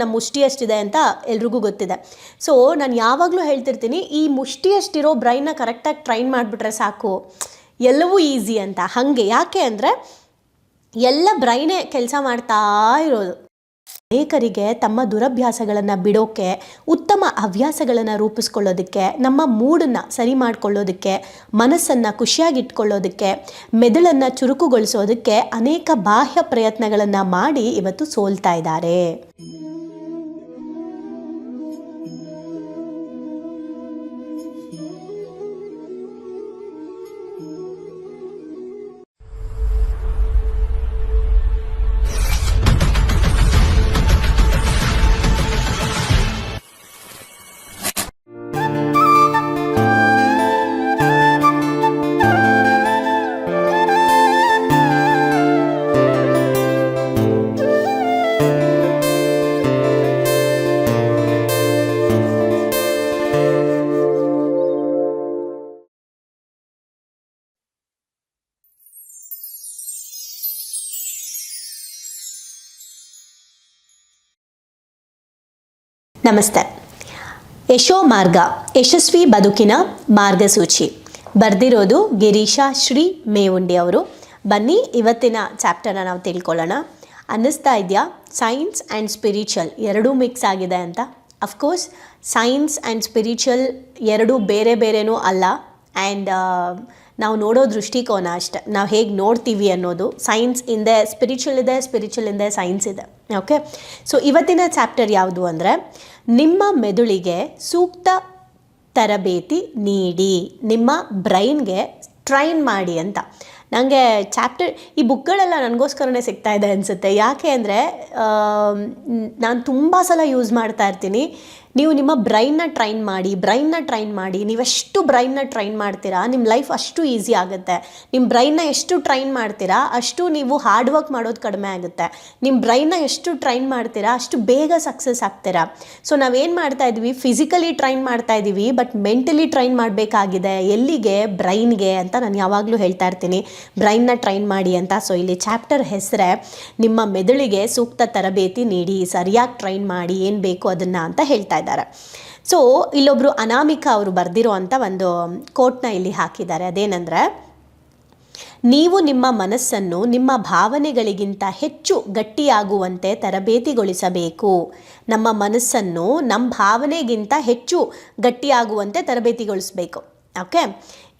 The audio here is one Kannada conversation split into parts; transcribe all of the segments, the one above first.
ನಮ್ಮ ಮುಷ್ಟಿಯಷ್ಟಿದೆ ಅಂತ ಎಲ್ರಿಗೂ ಗೊತ್ತಿದೆ. ಸೊ ನಾನು ಯಾವಾಗಲೂ ಹೇಳ್ತಿರ್ತೀನಿ, ಈ ಮುಷ್ಟಿಯಷ್ಟಿರೋ ಬ್ರೈನ್ನ ಕರೆಕ್ಟಾಗಿ ಟ್ರೈನ್ ಮಾಡಿಬಿಟ್ರೆ ಸಾಕು. ಎಲ್ಲವೂ ಈಸಿ ಅಂತ. ಹಾಗೆ, ಯಾಕೆ ಅಂದರೆ ಎಲ್ಲ ಬ್ರೈನೇ ಕೆಲಸ ಮಾಡ್ತಾ ಇರೋದು. ಅನೇಕರಿಗೆ ತಮ್ಮ ದುರಭ್ಯಾಸಗಳನ್ನು ಬಿಡೋಕ್ಕೆ ಉತ್ತಮ ಹವ್ಯಾಸಗಳನ್ನು ರೂಪಿಸ್ಕೊಳ್ಳೋದಕ್ಕೆ, ನಮ್ಮ ಮೂಡನ್ನು ಸರಿ ಮಾಡಿಕೊಳ್ಳೋದಕ್ಕೆ, ಮನಸ್ಸನ್ನು ಖುಷಿಯಾಗಿಟ್ಕೊಳ್ಳೋದಕ್ಕೆ, ಮೆದುಳನ್ನು ಚುರುಕುಗೊಳಿಸೋದಕ್ಕೆ ಅನೇಕ ಬಾಹ್ಯ ಪ್ರಯತ್ನಗಳನ್ನು ಮಾಡಿ ಇವತ್ತು ಸೋಲ್ತಾ ಇದ್ದಾರೆ. ನಮಸ್ತೆ. ಯಶೋ ಮಾರ್ಗ, ಯಶಸ್ವಿ ಬದುಕಿನ ಮಾರ್ಗಸೂಚಿ. ಬರೆದಿರೋದು ಗಿರೀಶಾ ಶ್ರೀ ಮೇವುಂಡಿ ಅವರು. ಬನ್ನಿ, ಇವತ್ತಿನ ಚಾಪ್ಟರ್ನ ನಾವು ತಿಳ್ಕೊಳ್ಳೋಣ. ಅನ್ನಿಸ್ತಾ ಇದೆಯಾ? ಸೈನ್ಸ್ ಆ್ಯಂಡ್ ಸ್ಪಿರಿಚುವಲ್ ಎರಡೂ ಮಿಕ್ಸ್ ಆಗಿದೆ ಅಂತ. ಅಫ್ಕೋರ್ಸ್ ಸೈನ್ಸ್ ಆ್ಯಂಡ್ ಸ್ಪಿರಿಚುವಲ್ ಎರಡೂ ಬೇರೆ ಬೇರೆನೂ ಅಲ್ಲ. ಆ್ಯಂಡ್ ನಾವು ನೋಡೋ ದೃಷ್ಟಿಕೋನ ಅಷ್ಟೆ. ನಾವು ಹೇಗೆ ನೋಡ್ತೀವಿ ಅನ್ನೋದು. ಸೈನ್ಸ್ ಇಂದೆ ಸ್ಪಿರಿಚುವಲ್ ಇದೆ ಸ್ಪಿರಿಚುವಲ್ ಇಂದೆ ಸೈನ್ಸ್ ಇದೆ. ಓಕೆ ಸೊ ಇವತ್ತಿನ ಚಾಪ್ಟರ್ ಯಾವುದು ಅಂದರೆ ನಿಮ್ಮ ಮೆದುಳಿಗೆ ಸೂಕ್ತ ತರಬೇತಿ ನೀಡಿ. ನಿಮ್ಮ ಬ್ರೈನ್ಗೆ ಟ್ರೈನ್ ಮಾಡಿ ಅಂತ. ನನಗೆ ಚಾಪ್ಟರ್, ಈ ಬುಕ್ಗಳೆಲ್ಲ ನನಗೋಸ್ಕರನೇ ಸಿಗ್ತಾ ಇದೆ ಅನಿಸುತ್ತೆ. ಯಾಕೆ ಅಂದರೆ ನಾನು ತುಂಬ ಸಲ ಯೂಸ್ ಮಾಡ್ತಾ ಇರ್ತೀನಿ. ನೀವು ನಿಮ್ಮ ಬ್ರೈನ್ನ ಟ್ರೈನ್ ಮಾಡಿ ಬ್ರೈನ್ನ ಟ್ರೈನ್ ಮಾಡಿ, ನೀವೆಷ್ಟು ಬ್ರೈನ್ನ ಟ್ರೈನ್ ಮಾಡ್ತೀರಾ ನಿಮ್ಮ ಲೈಫ್ ಅಷ್ಟು ಈಸಿ ಆಗುತ್ತೆ. ನಿಮ್ಮ ಬ್ರೈನ್ನ ಎಷ್ಟು ಟ್ರೈನ್ ಮಾಡ್ತೀರಾ, ಅಷ್ಟು ನೀವು ಹಾರ್ಡ್ ವರ್ಕ್ ಮಾಡೋದು ಕಡಿಮೆ ಆಗುತ್ತೆ. ನಿಮ್ಮ ಬ್ರೈನ್ನ ಎಷ್ಟು ಟ್ರೈನ್ ಮಾಡ್ತೀರಾ, ಅಷ್ಟು ಬೇಗ ಸಕ್ಸಸ್ ಆಗ್ತೀರಾ. ಸೊ ನಾವೇನು ಮಾಡ್ತಾ ಇದ್ವಿ ಫಿಸಿಕಲಿ ಟ್ರೈನ್ ಮಾಡ್ತಾ ಇದ್ದೀವಿ ಬಟ್ ಮೆಂಟಲಿ ಟ್ರೈನ್ ಮಾಡಬೇಕಾಗಿದೆ. ಎಲ್ಲಿಗೆ? ಬ್ರೈನ್ಗೆ ಅಂತ ನಾನು ಯಾವಾಗಲೂ ಹೇಳ್ತಾ ಇರ್ತೀನಿ. ಬ್ರೈನ್ನ ಟ್ರೈನ್ ಮಾಡಿ ಅಂತ. ಸೊ ಇಲ್ಲಿ ಚಾಪ್ಟರ್ ಹೆಸರೇ, ನಿಮ್ಮ ಮೆದುಳಿಗೆ ಸೂಕ್ತ ತರಬೇತಿ ನೀಡಿ, ಸರಿಯಾಗಿ ಟ್ರೈನ್ ಮಾಡಿ ಏನು ಬೇಕು ಅದನ್ನು ಅಂತ ಹೇಳ್ತಾ ಇದ್ದಾರೆ. ಸೊ ಇಲ್ಲೊಬ್ರು ಅನಾಮಿಕಾ ಅವರು ಬರೆದಿರೋ ಅಂತ ಒಂದು ಕೋಟ್ನ ಇಲ್ಲಿ ಹಾಕಿದ್ದಾರೆ. ಅದೇನೆಂದರೆ, ನೀವು ನಿಮ್ಮ ಮನಸ್ಸನ್ನು ನಿಮ್ಮ ಭಾವನೆಗಳಿಗಿಂತ ಹೆಚ್ಚು ಗಟ್ಟಿಯಾಗುವಂತೆ ತರಬೇತಿಗೊಳಿಸಬೇಕು. ನಮ್ಮ ಮನಸ್ಸನ್ನು ನಮ್ಮ ಭಾವನೆಗಿಂತ ಹೆಚ್ಚು ಗಟ್ಟಿಯಾಗುವಂತೆ ತರಬೇತಿಗೊಳಿಸಬೇಕು. ಓಕೆ?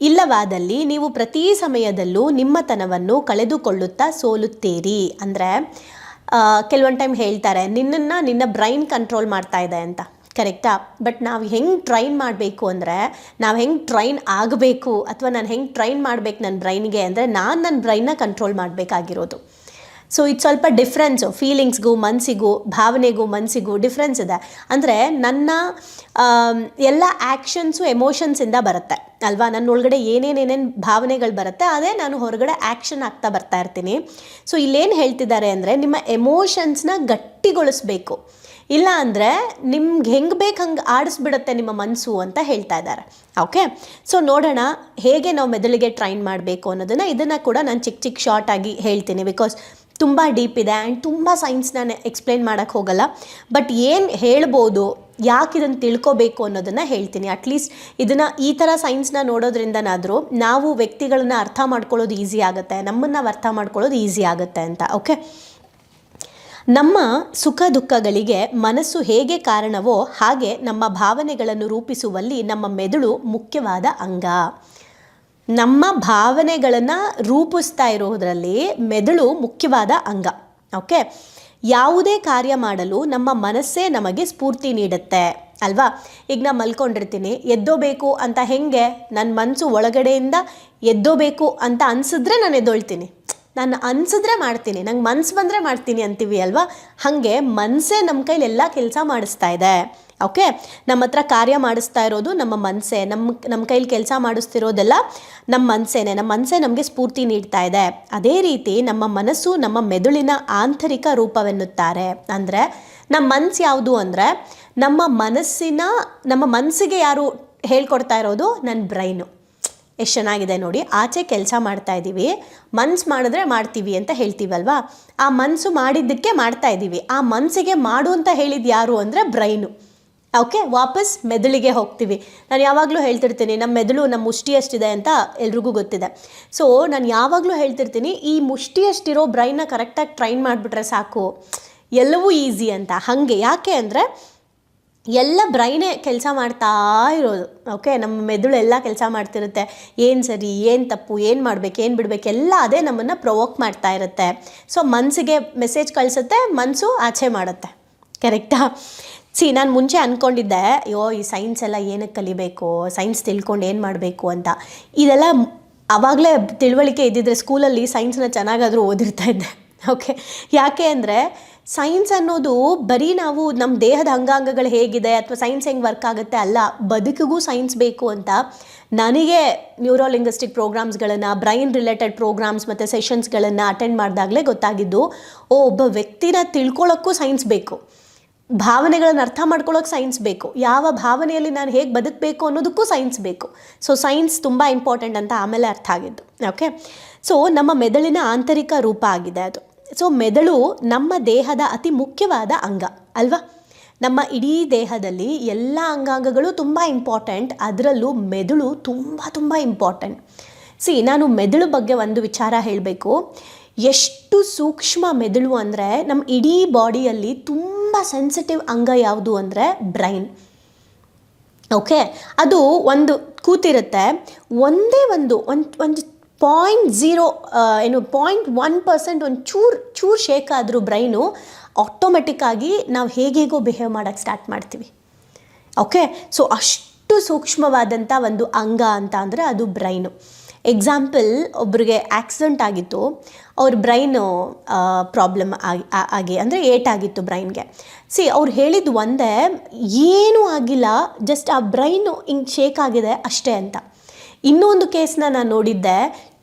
ಇಲ್ಲವಾದಲ್ಲಿ ನೀವು ಪ್ರತಿ ಸಮಯದಲ್ಲೂ ನಿಮ್ಮತನವನ್ನು ಕಳೆದುಕೊಳ್ಳುತ್ತಾ ಸೋಲುತ್ತೀರಿ. ಅಂದರೆ ಕೆಲವೊಂದು ಟೈಮ್ ಹೇಳ್ತಾರೆ, ನಿನ್ನನ್ನು ನಿನ್ನ ಬ್ರೈನ್ ಕಂಟ್ರೋಲ್ ಮಾಡ್ತಾ ಇದೆ ಅಂತ. ಕರೆಕ್ಟಾ? ಬಟ್ ನಾವು ಹೆಂಗೆ ಟ್ರೈನ್ ಮಾಡಬೇಕು ಅಂದರೆ, ನಾವು ಹೆಂಗೆ ಟ್ರೈನ್ ಆಗಬೇಕು ಅಥವಾ ನಾನು ಹೆಂಗೆ ಟ್ರೈನ್ ಮಾಡಬೇಕು ನನ್ನ ಬ್ರೈನ್ಗೆ ಅಂದರೆ ನಾನು ನನ್ನ ಬ್ರೈನ್ನ ಕಂಟ್ರೋಲ್ ಮಾಡಬೇಕಾಗಿರೋದು. ಸೊ ಇದು ಸ್ವಲ್ಪ ಡಿಫ್ರೆನ್ಸು ಫೀಲಿಂಗ್ಸ್ಗೂ ಮನಸ್ಸಿಗೂ ಭಾವನೆಗೂ ಮನಸ್ಸಿಗೂ ಡಿಫ್ರೆನ್ಸ್ ಇದೆ. ಅಂದರೆ ನನ್ನ ಎಲ್ಲ ಆ್ಯಕ್ಷನ್ಸು ಎಮೋಷನ್ಸಿಂದ ಬರುತ್ತೆ. ಅಲ್ವಾ? ನನ್ನ ಒಳಗಡೆ ಏನೇನೇನೇನು ಭಾವನೆಗಳು ಬರುತ್ತೆ, ಅದೇ ನಾನು ಹೊರಗಡೆ ಆ್ಯಕ್ಷನ್ ಆಗ್ತಾ ಬರ್ತಾ ಇರ್ತೀನಿ. ಸೊ ಇಲ್ಲೇನು ಹೇಳ್ತಿದ್ದಾರೆ ಅಂದರೆ ನಿಮ್ಮ ಎಮೋಷನ್ಸ್ನ ಗಟ್ಟಿಗೊಳಿಸ್ಬೇಕು. ಇಲ್ಲ ಅಂದರೆ ನಿಮ್ಗೆ ಹೆಂಗೆ ಬೇಕು ಹಂಗೆ ಆಡಿಸ್ಬಿಡುತ್ತೆ ನಿಮ್ಮ ಮನಸ್ಸು ಅಂತ ಹೇಳ್ತಾ ಇದ್ದಾರೆ. ಓಕೆ ಸೊ ನೋಡೋಣ ಹೇಗೆ ನಾವು ಮೆದುಳಿಗೆ ಟ್ರೈನ್ ಮಾಡಬೇಕು ಅನ್ನೋದನ್ನು. ಇದನ್ನು ಕೂಡ ನಾನು ಚಿಕ್ಕ ಚಿಕ್ಕ ಶಾರ್ಟ್ ಆಗಿ ಹೇಳ್ತೀನಿ ಬಿಕಾಸ್ ತುಂಬ ಡೀಪ್ ಇದೆ ಆ್ಯಂಡ್ ತುಂಬ ಸೈನ್ಸ್ ನಾನು ಎಕ್ಸ್ಪ್ಲೇನ್ ಮಾಡೋಕ್ಕೆ ಹೋಗಲ್ಲ. ಬಟ್ ಏನು ಹೇಳ್ಬೋದು, ಯಾಕೆ ಇದನ್ನು ತಿಳ್ಕೊಬೇಕು ಅನ್ನೋದನ್ನು ಹೇಳ್ತೀನಿ. ಅಟ್ಲೀಸ್ಟ್ ಇದನ್ನು ಈ ಥರ ಸೈನ್ಸ್ನ ನೋಡೋದ್ರಿಂದನಾದರೂ ನಾವು ವ್ಯಕ್ತಿಗಳನ್ನ ಅರ್ಥ ಮಾಡ್ಕೊಳ್ಳೋದು ಈಸಿ ಆಗುತ್ತೆ, ನಮ್ಮನ್ನು ಅರ್ಥ ಮಾಡ್ಕೊಳ್ಳೋದು ಈಸಿ ಆಗುತ್ತೆ ಅಂತ. ಓಕೆ ನಮ್ಮ ಸುಖ ದುಃಖಗಳಿಗೆ ಮನಸ್ಸು ಹೇಗೆ ಕಾರಣವೋ ಹಾಗೆ ನಮ್ಮ ಭಾವನೆಗಳನ್ನು ರೂಪಿಸುವಲ್ಲಿ ನಮ್ಮ ಮೆದುಳು ಮುಖ್ಯವಾದ ಅಂಗ. ನಮ್ಮ ಭಾವನೆಗಳನ್ನು ರೂಪಿಸ್ತಾ ಇರೋದರಲ್ಲಿ ಮೆದುಳು ಮುಖ್ಯವಾದ ಅಂಗ. ಓಕೆ? ಯಾವುದೇ ಕಾರ್ಯ ಮಾಡಲು ನಮ್ಮ ಮನಸ್ಸೇ ನಮಗೆ ಸ್ಫೂರ್ತಿ ನೀಡುತ್ತೆ. ಅಲ್ವಾ? ಈಗ ನಾನು ಮಲ್ಕೊಂಡಿರ್ತೀನಿ. ಎದ್ದೋಬೇಕು ಅಂತ ಹೆಂಗೆ? ನನ್ನ ಮನಸ್ಸು ಒಳಗಡೆಯಿಂದ ಎದ್ದೋಬೇಕು ಅಂತ ಅನಿಸಿದ್ರೆ ನಾನು ಎದ್ದೊಳ್ತೀನಿ. ನಾನು ಅನ್ಸಿದ್ರೆ ಮಾಡ್ತೀನಿ. ನಂಗೆ ಮನ್ಸು ಬಂದರೆ ಮಾಡ್ತೀನಿ ಅಂತೀವಿ ಅಲ್ವಾ? ಹಾಗೆ ಮನಸ್ಸೇ ನಮ್ಮ ಕೈಲಿ ಎಲ್ಲ ಕೆಲಸ ಮಾಡಿಸ್ತಾ ಇದೆ. ಓಕೆ? ನಮ್ಮ ಹತ್ರ ಕಾರ್ಯ ಮಾಡಿಸ್ತಾ ಇರೋದು ನಮ್ಮ ಮನಸ್ಸೇ ನಮ್ಮ ನಮ್ಮ ಕೈಲಿ ಕೆಲಸ ಮಾಡಿಸ್ತಿರೋದೆಲ್ಲ ನಮ್ಮ ಮನಸ್ಸೇನೆ ನಮ್ಮ ಮನಸ್ಸೇ ನಮಗೆ ಸ್ಫೂರ್ತಿ ನೀಡ್ತಾ ಇದೆ. ಅದೇ ರೀತಿ ನಮ್ಮ ಮನಸ್ಸು ನಮ್ಮ ಮೆದುಳಿನ ಆಂತರಿಕ ರೂಪವೆನ್ನುತ್ತಾರೆ. ಅಂದರೆ ನಮ್ಮ ಮನಸ್ಸು ಯಾವುದು ಅಂದರೆ ನಮ್ಮ ಮನಸ್ಸಿನ, ನಮ್ಮ ಮನಸ್ಸಿಗೆ ಯಾರು ಹೇಳ್ಕೊಡ್ತಾ ಇರೋದು? ನನ್ನ ಬ್ರೈನು. ಎಷ್ಟು ಚೆನ್ನಾಗಿದೆ ನೋಡಿ. ಆಚೆ ಕೆಲಸ ಮಾಡ್ತಾ ಇದ್ದೀವಿ ಮನ್ಸು ಮಾಡಿದ್ರೆ ಮಾಡ್ತೀವಿ ಅಂತ ಹೇಳ್ತೀವಲ್ವಾ? ಆ ಮನಸ್ಸು ಮಾಡಿದ್ದಕ್ಕೆ ಮಾಡ್ತಾ ಇದ್ದೀವಿ ಆ ಮನಸ್ಸಿಗೆ ಮಾಡು ಅಂತ ಹೇಳಿದ್ದು ಯಾರು ಅಂದರೆ ಬ್ರೈನು. ಓಕೆ? ವಾಪಸ್ ಮೆದುಳಿಗೆ ಹೋಗ್ತೀವಿ. ನಾನು ಯಾವಾಗಲೂ ಹೇಳ್ತಿರ್ತೀನಿ ನಮ್ಮ ಮೆದುಳು ನಮ್ಮ ಮುಷ್ಟಿ ಎಷ್ಟಿದೆ ಅಂತ ಎಲ್ರಿಗೂ ಗೊತ್ತಿದೆ. ಸೊ ನಾನು ಯಾವಾಗಲೂ ಹೇಳ್ತಿರ್ತೀನಿ, ಈ ಮುಷ್ಟಿ ಎಷ್ಟಿರೋ ಬ್ರೈನ್ನ ಕರೆಕ್ಟಾಗಿ ಟ್ರೈನ್ ಮಾಡಿಬಿಟ್ರೆ ಸಾಕು. ಎಲ್ಲವೂ ಈಸಿ ಅಂತ. ಹಾಗೆ ಯಾಕೆ ಅಂದರೆ ಎಲ್ಲ ಬ್ರೈನೇ ಕೆಲಸ ಮಾಡ್ತಾ ಇರೋದು. ಓಕೆ ನಮ್ಮ ಮೆದುಳು ಎಲ್ಲ ಕೆಲಸ ಮಾಡ್ತಿರುತ್ತೆ. ಏನು ಸರಿ, ಏನು ತಪ್ಪು, ಏನು ಮಾಡ್ಬೇಕು, ಏನು ಬಿಡಬೇಕು ಎಲ್ಲ ಅದೇ ನಮ್ಮನ್ನು ಪ್ರೊವೋಕ್ ಮಾಡ್ತಾ ಇರುತ್ತೆ. ಸೊ ಮನಸ್ಸಿಗೆ ಮೆಸೇಜ್ ಕಳಿಸುತ್ತೆ ಮನಸ್ಸು ಆಚೆ ಮಾಡುತ್ತೆ. ಕರೆಕ್ಟಾ ಸಿ ನಾನು ಮುಂಚೆ ಅಂದ್ಕೊಂಡಿದ್ದೆ ಅಯ್ಯೋ, ಈ ಸೈನ್ಸ್ ಎಲ್ಲ ಏನಕ್ಕೆ ಕಲಿಬೇಕು? ಸೈನ್ಸ್ ತಿಳ್ಕೊಂಡು ಏನು ಮಾಡಬೇಕು ಅಂತ. ಇದೆಲ್ಲ ಆವಾಗಲೇ ತಿಳುವಳಿಕೆ ಇದ್ದಿದ್ರೆ ಸ್ಕೂಲಲ್ಲಿ ಸೈನ್ಸ್ನ ಚೆನ್ನಾಗಾದರೂ ಓದಿರ್ತಾ ಇದ್ದೆ. ಓಕೆ ಯಾಕೆ ಅಂದರೆ ಸೈನ್ಸ್ ಅನ್ನೋದು ಬರೀ ನಾವು ನಮ್ಮ ದೇಹದ ಅಂಗಾಂಗಗಳು ಹೇಗಿದೆ ಅಥವಾ ಸೈನ್ಸ್ ಹೆಂಗೆ ವರ್ಕ್ ಆಗುತ್ತೆ ಅಲ್ಲ, ಬದುಕಿಗೂ ಸೈನ್ಸ್ ಬೇಕು ಅಂತ ನನಗೆ ನ್ಯೂರೋಲಿಂಗ್ವಿಸ್ಟಿಕ್ ಪ್ರೋಗ್ರಾಮ್ಸ್ಗಳನ್ನು ಬ್ರೈನ್ ರಿಲೇಟೆಡ್ ಪ್ರೋಗ್ರಾಮ್ಸ್ ಮತ್ತು ಸೆಷನ್ಸ್ಗಳನ್ನು ಅಟೆಂಡ್ ಮಾಡಿದಾಗಲೇ ಗೊತ್ತಾಗಿದ್ದು, ಓ, ಒಬ್ಬ ವ್ಯಕ್ತಿನ ತಿಳ್ಕೊಳ್ಳೋಕ್ಕೂ ಸೈನ್ಸ್ ಬೇಕು. ಭಾವನೆಗಳನ್ನು ಅರ್ಥ ಮಾಡ್ಕೊಳ್ಳೋಕೆ ಸೈನ್ಸ್ ಬೇಕು. ಯಾವ ಭಾವನೆಯಲ್ಲಿ ನಾನು ಹೇಗೆ ಬದುಕಬೇಕು ಅನ್ನೋದಕ್ಕೂ ಸೈನ್ಸ್ ಬೇಕು. ಸೊ ಸೈನ್ಸ್ ತುಂಬ ಇಂಪಾರ್ಟೆಂಟ್ ಅಂತ ಆಮೇಲೆ ಅರ್ಥ ಆಗಿದ್ದು. ಓಕೆ ಸೊ ನಮ್ಮ ಮೆದುಳಿನ ಆಂತರಿಕ ರೂಪ ಆಗಿದೆ ಅದು. ಸೊ ಮೆದುಳು ನಮ್ಮ ದೇಹದ ಅತಿ ಮುಖ್ಯವಾದ ಅಂಗ, ಅಲ್ವಾ? ನಮ್ಮ ಇಡೀ ದೇಹದಲ್ಲಿ ಎಲ್ಲ ಅಂಗಾಂಗಗಳು ತುಂಬ ಇಂಪಾರ್ಟೆಂಟ್ ಅದರಲ್ಲೂ ಮೆದುಳು ತುಂಬ ತುಂಬ ಇಂಪಾರ್ಟೆಂಟ್ ಸಿ ನಾನು ಮೆದುಳು ಬಗ್ಗೆ ಒಂದು ವಿಚಾರ ಹೇಳಬೇಕು. ಎಷ್ಟು ಸೂಕ್ಷ್ಮ ಮೆದುಳು ಅಂದರೆ ನಮ್ಮ ಇಡೀ ಬಾಡಿಯಲ್ಲಿ ತುಂಬ ಸೆನ್ಸಿಟಿವ್ ಅಂಗ ಯಾವುದು ಅಂದರೆ ಬ್ರೈನ್. ಓಕೆ ಅದು ಒಂದು ಕೂತಿರುತ್ತೆ, ಒಂದೇ ಒಂದು ಒಂದು ಒಂದು ಪಾಯಿಂಟ್ ಝೀರೋ ಏನು ಪಾಯಿಂಟ್ ಒನ್ ಪರ್ಸೆಂಟ್ ಒಂದು ಚೂರು ಚೂರು ಶೇಕ್ ಆದರೂ ಬ್ರೈನು ಆಟೋಮೆಟಿಕ್ಕಾಗಿ ನಾವು ಹೇಗೇಗೋ ಬಿಹೇವ್ ಮಾಡೋಕ್ಕೆ ಸ್ಟಾರ್ಟ್ ಮಾಡ್ತೀವಿ. ಓಕೆ ಸೊ ಅಷ್ಟು ಸೂಕ್ಷ್ಮವಾದಂಥ ಒಂದು ಅಂಗ ಅಂತ ಅಂದರೆ ಅದು ಬ್ರೈನು ಎಕ್ಸಾಂಪಲ್ ಒಬ್ರಿಗೆ ಆಕ್ಸಿಡೆಂಟ್ ಆಗಿತ್ತು, ಅವ್ರ ಬ್ರೈನು ಪ್ರಾಬ್ಲಮ್ ಆಗಿ ಆಗಿ, ಅಂದರೆ ಏಟಾಗಿತ್ತು ಬ್ರೈನ್ಗೆ ಸಿ ಅವ್ರು ಹೇಳಿದ್ದು ಒಂದೇ, ಏನೂ ಆಗಿಲ್ಲ ಜಸ್ಟ್ ಆ ಬ್ರೈನು ಹಿಂಗೆ ಶೇಕ್ ಆಗಿದೆ ಅಷ್ಟೇ ಅಂತ. ಇನ್ನೊಂದು ಕೇಸ್ನ ನಾನು ನೋಡಿದ್ದೆ.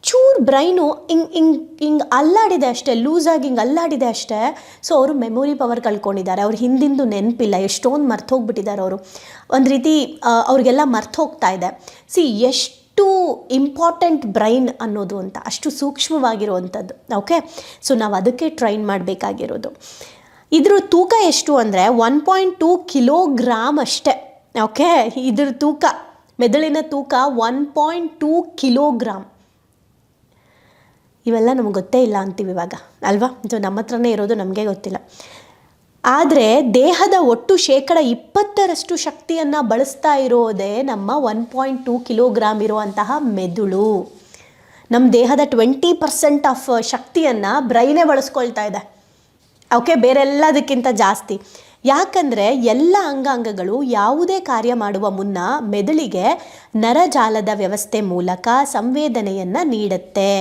ಚೂರು ಬ್ರೈನು ಹಿಂಗೆ ಹಿಂಗೆ ಹಿಂಗೆ ಅಲ್ಲಾಡಿದೆ ಅಷ್ಟೇ, ಲೂಸಾಗಿ ಹಿಂಗೆ ಅಲ್ಲಾಡಿದೆ ಅಷ್ಟೇ. ಸೊ ಅವರು ಮೆಮೊರಿ ಪವರ್ ಕಳ್ಕೊಂಡಿದ್ದಾರೆ. ಅವ್ರ ಹಿಂದಿಂದು ನೆನಪಿಲ್ಲ, ಎಷ್ಟೊಂದು ಮರ್ತು ಹೋಗ್ಬಿಟ್ಟಿದ್ದಾರೆ ಅವರು. ಒಂದು ರೀತಿ ಅವ್ರಿಗೆಲ್ಲ ಮರ್ತು ಹೋಗ್ತಾ ಇದೆ. ಸಿ ಎಷ್ಟು ಇಂಪಾರ್ಟೆಂಟ್ ಬ್ರೈನ್ ಅನ್ನೋದು ಅಂತ, ಅಷ್ಟು ಸೂಕ್ಷ್ಮವಾಗಿರುವಂಥದ್ದು ಓಕೆ ಸೊ ನಾವು ಅದಕ್ಕೆ ಟ್ರೈನ್ ಮಾಡಬೇಕಾಗಿರೋದು. ಇದ್ರ ತೂಕ ಎಷ್ಟು ಅಂದರೆ ಒನ್ ಪಾಯಿಂಟ್ ಟೂ ಕಿಲೋಗ್ರಾಮ್ ಅಷ್ಟೇ ಓಕೆ ಇದ್ರ ತೂಕ. ಮೆದುಳಿನ ತೂಕ ಒನ್ ಪಾಯಿಂಟ್ ಟೂ ಕಿಲೋಗ್ರಾಮ್ ಇವೆಲ್ಲ ನಮ್ಗೆ ಗೊತ್ತೇ ಇಲ್ಲ ಅಂತೀವಿ ಇವಾಗ, ಅಲ್ವಾ? ಇದು ನಮ್ಮ ಹತ್ರನೇ ಇರೋದು, ನಮಗೆ ಗೊತ್ತಿಲ್ಲ. ಆದರೆ ದೇಹದ ಒಟ್ಟು ಶೇಕಡ ಇಪ್ಪತ್ತರಷ್ಟು ಶಕ್ತಿಯನ್ನು ಬಳಸ್ತಾ ಇರೋದೇ ನಮ್ಮ ಒನ್ ಪಾಯಿಂಟ್ ಟೂ ಕಿಲೋಗ್ರಾಮ್ ಇರುವಂತಹ ಮೆದುಳು. ನಮ್ಮ ದೇಹದ ಟ್ವೆಂಟಿ ಪರ್ಸೆಂಟ್ ಆಫ್ ಶಕ್ತಿಯನ್ನು ಬ್ರೈನೇ ಬಳಸ್ಕೊಳ್ತಾ ಇದೆ. ಓಕೆ ಬೇರೆಲ್ಲದಕ್ಕಿಂತ ಜಾಸ್ತಿ. ಯಾಕಂದರೆ ಎಲ್ಲ ಅಂಗಾಂಗಗಳು ಯಾವುದೇ ಕಾರ್ಯ ಮಾಡುವ ಮುನ್ನ ಮೆದುಳಿಗೆ ನರಜಾಲದ ವ್ಯವಸ್ಥೆ ಮೂಲಕ ಸಂವೇದನೆಯನ್ನು ನೀಡುತ್ತೆ.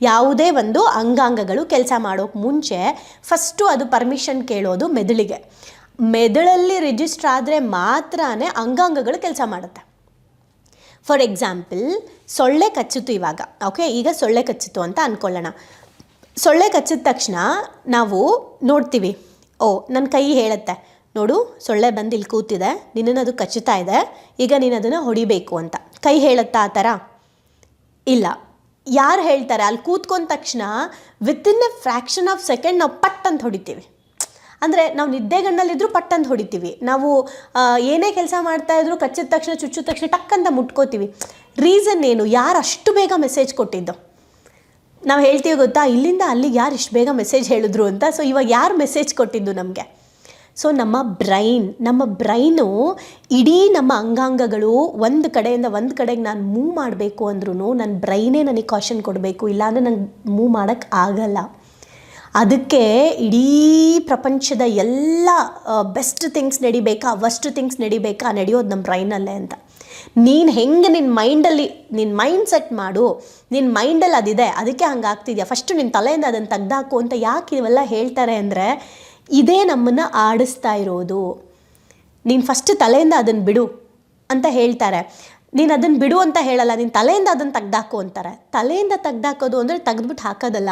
ಯಾವುದೇ ಒಂದು ಅಂಗಾಂಗಗಳು ಕೆಲಸ ಮಾಡೋಕ್ಕೆ ಮುಂಚೆ ಫಸ್ಟು ಅದು ಪರ್ಮಿಷನ್ ಕೇಳೋದು ಮೆದುಳಿಗೆ. ಮೆದುಳಲ್ಲಿ ರಿಜಿಸ್ಟರ್ ಆದರೆ ಮಾತ್ರನೇ ಅಂಗಾಂಗಗಳು ಕೆಲಸ ಮಾಡುತ್ತೆ. ಫಾರ್ ಎಕ್ಸಾಂಪಲ್ ಸೊಳ್ಳೆ ಕಚ್ಚಿತು ಇವಾಗ. ಓಕೆ ಈಗ ಸೊಳ್ಳೆ ಕಚ್ಚಿತು ಅಂತ ಅಂದ್ಕೊಳ್ಳೋಣ ಸೊಳ್ಳೆ ಕಚ್ಚಿದ ತಕ್ಷಣ ನಾವು ನೋಡ್ತೀವಿ. ಓ ನನ್ನ ಕೈ ಹೇಳುತ್ತೆ. ನೋಡು, ಸೊಳ್ಳೆ ಬಂದು ಇಲ್ಲಿ ಕೂತಿದೆ. ನಿನ್ನನ್ನು ಅದು ಕಚ್ಚುತ್ತಾ ಇದೆ. ಈಗ ನೀನು ಅದನ್ನು ಹೊಡಿಬೇಕು ಅಂತ. ಕೈ ಹೇಳುತ್ತಾ ಆ ಥರ ಇಲ್ಲ. ಯಾರು ಹೇಳ್ತಾರೆ? ಅಲ್ಲಿ ಕೂತ್ಕೊಂಡ ತಕ್ಷಣ within a fraction of second ನಾವು ಪಟ್ ಅಂತ ಹೊಡಿತೀವಿ. ಅಂದರೆ ನಾವು ನಿದ್ದೆಗಣ್ಣಲ್ಲಿದ್ದರೂ ಪಟ್ ಅಂತ ಹೊಡಿತೀವಿ. ನಾವು ಏನೇ ಕೆಲಸ ಮಾಡ್ತಾ ಇದ್ರು ಕಚ್ಚಿದ ತಕ್ಷಣ, ಚುಚ್ಚಿದ ತಕ್ಷಣ ಟಕ್ ಅಂತ ಮುಟ್ಕೋತೀವಿ. ರೀಸನ್ ಏನು? ಯಾರು ಅಷ್ಟು ಬೇಗ ಮೆಸೇಜ್ ಕೊಟ್ಟಿದ್ದು? ನಾವು ಹೇಳ್ತೀವಿ ಗೊತ್ತಾ? ಇಲ್ಲಿಂದ ಅಲ್ಲಿಗೆ ಯಾರು ಇಷ್ಟು ಬೇಗ ಮೆಸೇಜ್ ಹೇಳಿದ್ರು ಅಂತ? ಸೊ ಇವಾಗ ಯಾರು ಮೆಸೇಜ್ ಕೊಟ್ಟಿದ್ದು ನಮಗೆ? ಸೊ ನಮ್ಮ ಬ್ರೈನ್ ನಮ್ಮ ಬ್ರೈನು ಇಡೀ ನಮ್ಮ ಅಂಗಾಂಗಗಳು ಒಂದು ಕಡೆಯಿಂದ ಒಂದು ಕಡೆಗೆ ನಾನು ಮೂವ್ ಮಾಡಬೇಕು ಅಂದ್ರೂ ನನ್ನ ಬ್ರೈನೇ ನನಗೆ ಕಾಷನ್ ಕೊಡಬೇಕು. ಇಲ್ಲಾಂದರೆ ನಂಗೆ ಮೂವ್ ಮಾಡೋಕ್ಕೆ ಆಗಲ್ಲ. ಅದಕ್ಕೆ ಇಡೀ ಪ್ರಪಂಚದ ಎಲ್ಲ ಬೆಸ್ಟ್ ಥಿಂಗ್ಸ್ ನಡಿಬೇಕಾ ವರ್ಸ್ಟ್ ಥಿಂಗ್ಸ್ ನಡಿಬೇಕಾ ನಡೆಯೋದು ನಮ್ಮ ಬ್ರೈನಲ್ಲೇ ಅಂತ. ನೀನು ಹೆಂಗೆ ನಿನ್ನ ಮೈಂಡಲ್ಲಿ ನಿನ್ನ ಮೈಂಡ್ ಸೆಟ್ ಮಾಡು ನಿನ್ನ ಮೈಂಡಲ್ಲಿ ಅದಿದೆ, ಅದಕ್ಕೆ ಹಂಗೆ ಆಗ್ತಿದ್ಯಾ? ಫಸ್ಟು ನಿನ್ನ ತಲೆಯಿಂದ ಅದನ್ನು ತೆಗ್ದಾಕು ಅಂತ ಯಾಕೆ ಇವೆಲ್ಲ ಹೇಳ್ತಾರೆ ಅಂದರೆ, ಇದೇ ನಮ್ಮನ್ನು ಆಡಿಸ್ತಾ ಇರೋದು. ನೀನು ಫಸ್ಟ್ ತಲೆಯಿಂದ ಅದನ್ನು ಬಿಡು ಅಂತ ಹೇಳ್ತಾರೆ. ನೀನು ಅದನ್ನು ಬಿಡು ಅಂತ ಹೇಳಲ್ಲ, ನೀನು ತಲೆಯಿಂದ ಅದನ್ನು ತೆಗ್ದಾಕು ಅಂತಾರೆ. ತಲೆಯಿಂದ ತೆಗ್ದಾಕೋದು ಅಂದರೆ ತೆಗೆದ್ಬಿಟ್ಟು ಹಾಕೋದಲ್ಲ.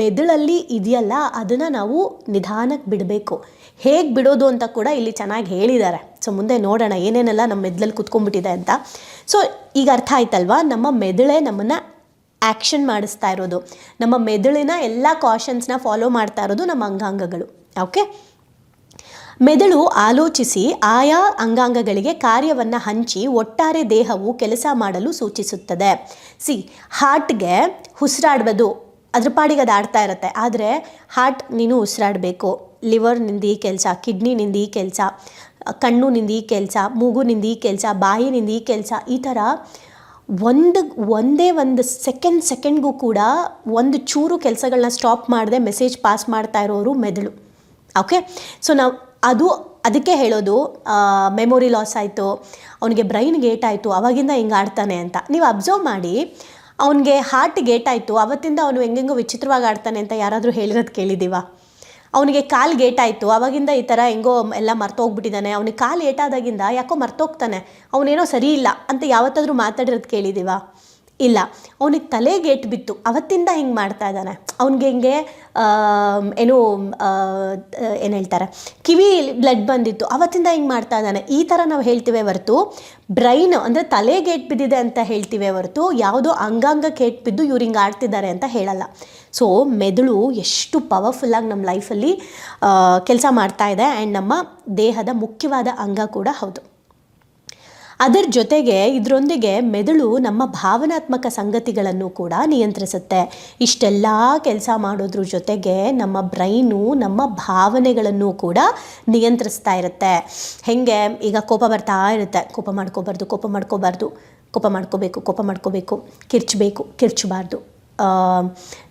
ಮೆದುಳಲ್ಲಿ ಇದೆಯಲ್ಲ, ಅದನ್ನು ನಾವು ನಿಧಾನಕ್ಕೆ ಬಿಡಬೇಕು. ಹೇಗೆ ಬಿಡೋದು ಅಂತ ಕೂಡ ಇಲ್ಲಿ ಚೆನ್ನಾಗಿ ಹೇಳಿದ್ದಾರೆ. ಸೊ ಮುಂದೆ ನೋಡೋಣ ಏನೇನೆಲ್ಲ ನಮ್ಮ ಮೆದುಳಲ್ಲಿ ಕುತ್ಕೊಂಡ್ಬಿಟ್ಟಿದೆ ಅಂತ. ಸೊ ಈಗ ಅರ್ಥ ಆಯ್ತಲ್ವಾ? ನಮ್ಮ ಮೆದುಳೇ ನಮ್ಮನ್ನು ಆ್ಯಕ್ಷನ್ ಮಾಡಿಸ್ತಾ ಇರೋದು. ನಮ್ಮ ಮೆದುಳಿನ ಎಲ್ಲ ಕಾಷನ್ಸ್ನ ಫಾಲೋ ಮಾಡ್ತಾ ಇರೋದು ನಮ್ಮ ಅಂಗಾಂಗಗಳು. ಓಕೆ ಮೆದುಳು ಆಲೋಚಿಸಿ ಆಯಾ ಅಂಗಾಂಗಗಳಿಗೆ ಕಾರ್ಯವನ್ನು ಹಂಚಿ ಒಟ್ಟಾರೆ ದೇಹವು ಕೆಲಸ ಮಾಡಲು ಸೂಚಿಸುತ್ತದೆ. ಸಿ ಹಾರ್ಟ್ಗೆ ಉಸಿರಾಡ್ಬೋದು. ಅದ್ರ ಪಾಡಿಗೆ ಅದು ಆಡ್ತಾ ಇರುತ್ತೆ. ಆದರೆ ಹಾರ್ಟ್ ನೀನು ಉಸಿರಾಡಬೇಕು. ಲಿವರ್ನಿಂದ ಈ ಕೆಲಸ ಕಿಡ್ನಿನಿಂದ ಈ ಕೆಲಸ ಕಣ್ಣುನಿಂದ ಈ ಕೆಲಸ ಮೂಗುನಿಂದ ಈ ಕೆಲಸ ಬಾಯಿನಿಂದ ಈ ಕೆಲಸ, ಈ ಥರ ಒಂದು, ಒಂದೇ ಒಂದು ಸೆಕೆಂಡ್ ಸೆಕೆಂಡ್ಗೂ ಕೂಡ ಒಂದು ಚೂರು ಕೆಲಸಗಳನ್ನ ಸ್ಟಾಪ್ ಮಾಡದೆ ಮೆಸೇಜ್ ಪಾಸ್ ಮಾಡ್ತಾ ಇರೋರು ಮೆದುಳು. ಓಕೆ ಸೊ ನಾವು ಅದು, ಅದಕ್ಕೆ ಹೇಳೋದು ಮೆಮೊರಿ ಲಾಸ್ ಆಯಿತು, ಅವನಿಗೆ ಬ್ರೈನ್ ಗೇಟ್ ಆಯಿತು, ಅವಾಗಿಂದ ಹಿಂಗೆ ಆಡ್ತಾನೆ ಅಂತ. ನೀವು ಅಬ್ಸರ್ವ್ ಮಾಡಿ, ಅವನಿಗೆ ಹಾರ್ಟ್ ಗೇಟ್ ಆಯಿತು, ಅವತ್ತಿಂದ ಅವನು ಹೆಂಗೆಂಗೋ ವಿಚಿತ್ರವಾಗಿ ಆಡ್ತಾನೆ ಅಂತ ಯಾರಾದರೂ ಹೇಳಿರೋದು ಕೇಳಿದ್ದೀವ? ಅವನಿಗೆ ಕಾಲು ಗೇಟಾಯಿತು. ಅವಾಗಿಂದ ಈ ಥರ ಹೆಂಗೋ ಎಲ್ಲ ಮರ್ತೋಗ್ಬಿಟ್ಟಿದ್ದಾನೆ. ಅವನಿಗೆ ಕಾಲು ಏಟಾದಾಗಿಂದ ಯಾಕೋ ಮರ್ತೋಗ್ತಾನೆ. ಅವನೇನೋ ಸರಿ ಇಲ್ಲ ಅಂತ ಯಾವತ್ತಾದರೂ ಮಾತಾಡಿರೋದು ಕೇಳಿದ್ದೀವ? ಇಲ್ಲ. ಅವನಿಗೆ ತಲೆಗೆ ಏಟು ಬಿತ್ತು. ಅವತ್ತಿಂದ ಹಿಂಗೆ ಮಾಡ್ತಾ ಇದ್ದಾನೆ. ಅವನಿಗೆ ಹಿಂಗೆ ಏನು ಏನು ಹೇಳ್ತಾರೆ, ಕಿವಿ ಬ್ಲಡ್ ಬಂದಿತ್ತು. ಅವತ್ತಿಂದ ಹಿಂಗೆ ಮಾಡ್ತಾ ಇದ್ದಾನೆ. ಈ ಥರ ನಾವು ಹೇಳ್ತೀವಿ ಹೊರತು, ಬ್ರೈನ್ ಅಂದರೆ ತಲೆಗೆ ಬಿದ್ದಿದೆ ಅಂತ ಹೇಳ್ತೀವಿ ಹೊರತು, ಯಾವುದೋ ಅಂಗಾಂಗಕ್ಕೆ ಏಟು ಬಿದ್ದು ಇವ್ರು ಹಿಂಗೆ ಆಡ್ತಿದ್ದಾರೆ ಅಂತ ಹೇಳಲ್ಲ. ಸೊ, ಮೆದುಳು ಎಷ್ಟು ಪವರ್ಫುಲ್ಲಾಗಿ ನಮ್ಮ ಲೈಫಲ್ಲಿ ಕೆಲಸ ಮಾಡ್ತಾ ಇದೆ. ಆ್ಯಂಡ್ ನಮ್ಮ ದೇಹದ ಮುಖ್ಯವಾದ ಅಂಗ ಕೂಡ ಹೌದು. ಅದರ ಜೊತೆಗೆ ಇದರೊಂದಿಗೆ ಮೆದುಳು ನಮ್ಮ ಭಾವನಾತ್ಮಕ ಸಂಗತಿಗಳನ್ನು ಕೂಡ ನಿಯಂತ್ರಿಸುತ್ತೆ. ಇಷ್ಟೆಲ್ಲ ಕೆಲಸ ಮಾಡೋದ್ರ ಜೊತೆಗೆ ನಮ್ಮ ಬ್ರೈನು, ನಮ್ಮ ಭಾವನೆಗಳನ್ನು ಕೂಡ ನಿಯಂತ್ರಿಸ್ತಾ ಇರುತ್ತೆ. ಹೇಗೆ? ಈಗ ಕೋಪ ಬರ್ತಾ ಇರುತ್ತೆ. ಕೋಪ ಮಾಡ್ಕೋಬಾರ್ದು ಕೋಪ ಮಾಡ್ಕೋಬಾರ್ದು. ಕೋಪ ಮಾಡ್ಕೋಬೇಕು ಕೋಪ ಮಾಡ್ಕೋಬೇಕು. ಕಿರ್ಚಬೇಕು, ಕಿರ್ಚಬಾರ್ದು.